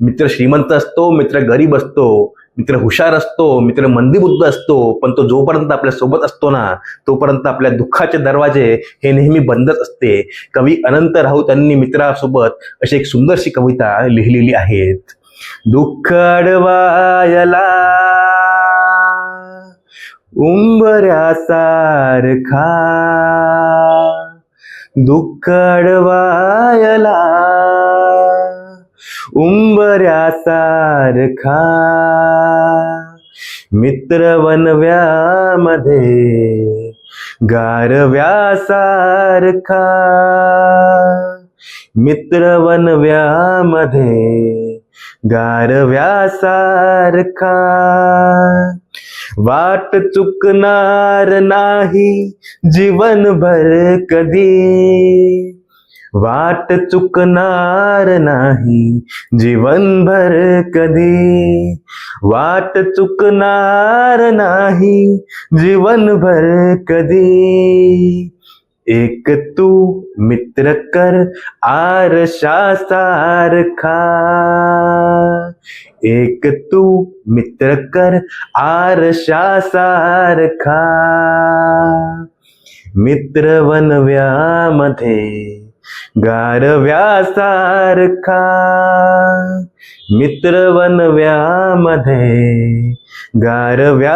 मित्र श्रीमंत असतो मित्र गरीब असतो मित्र हुशार असतो मित्र मंदीबुद्ध असतो पण तो जोपर्यंत आपल्यासोबत असतो ना तोपर्यंत आपल्या दुःखाचे दरवाजे हे नेहमी बंदच असते. कवी अनंत राऊत यांनी मित्रासोबत अशी एक सुंदरशी कविता लिहिलेली आहेत. दुःख अडवायला उंबऱ्यासारखा दुःख अडवायला उंबऱ्यासारखा. मित्र वनव्यामध्ये गारव्यासारखा. मित्र वनव्यामध्ये गारव्यासारखा. वाट चुकणार नाही जीवनभर कधी. वाट चुकणार नाही जीवनभर कधी? वाट चुकणार नाही जीवनभर कधी? एक तू मित्र कर आरशा सारखा एक तू मित्र कर आरशा सारखा मित्र वनव्यामध्ये गारव्यासारखा मित्र वनव्यामध्ये गारव्यासारखा